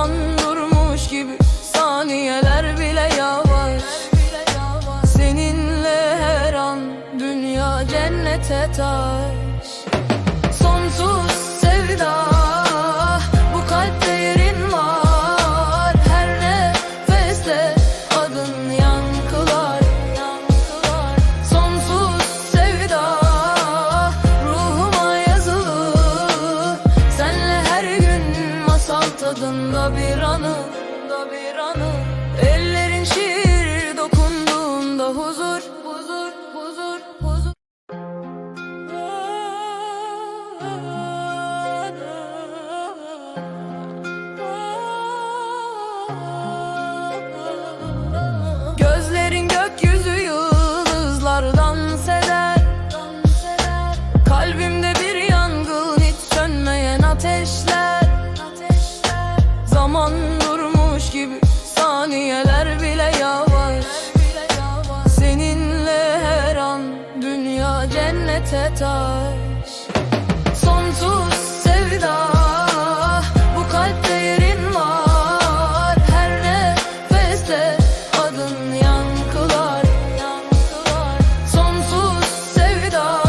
zaman durmuş gibi Saniyeler bile yavaş. Seninle her an dünya cennete taş. Sonsuz masal tadında bir anı saniyeler bile yavaş. Seninle her an dünya cennete taş. Sonsuz sevda bu kalpte yerin var. Her nefeste adın yankılar. Sonsuz sevda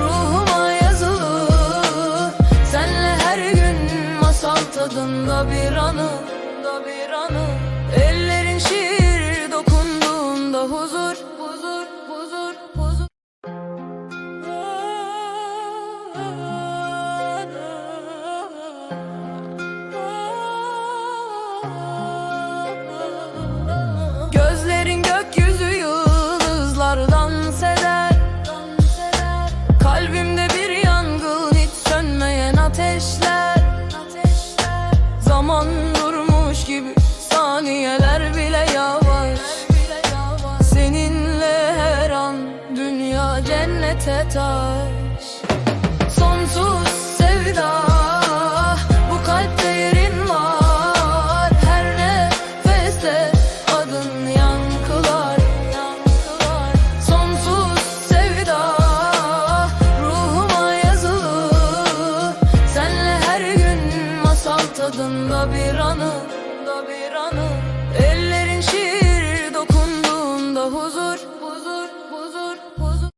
ruhuma yazılı. Senle her gün masal tadında bir anı bir anı Ellerin şiir dokunduğunda huzur huzur huzur huzur kalite taş. Sonsuz sevda bu kalpte yerin var. Her nefeste adın yankılar. Sonsuz sevda ruhuma yazılı. Senle her gün masal tadında bir anı.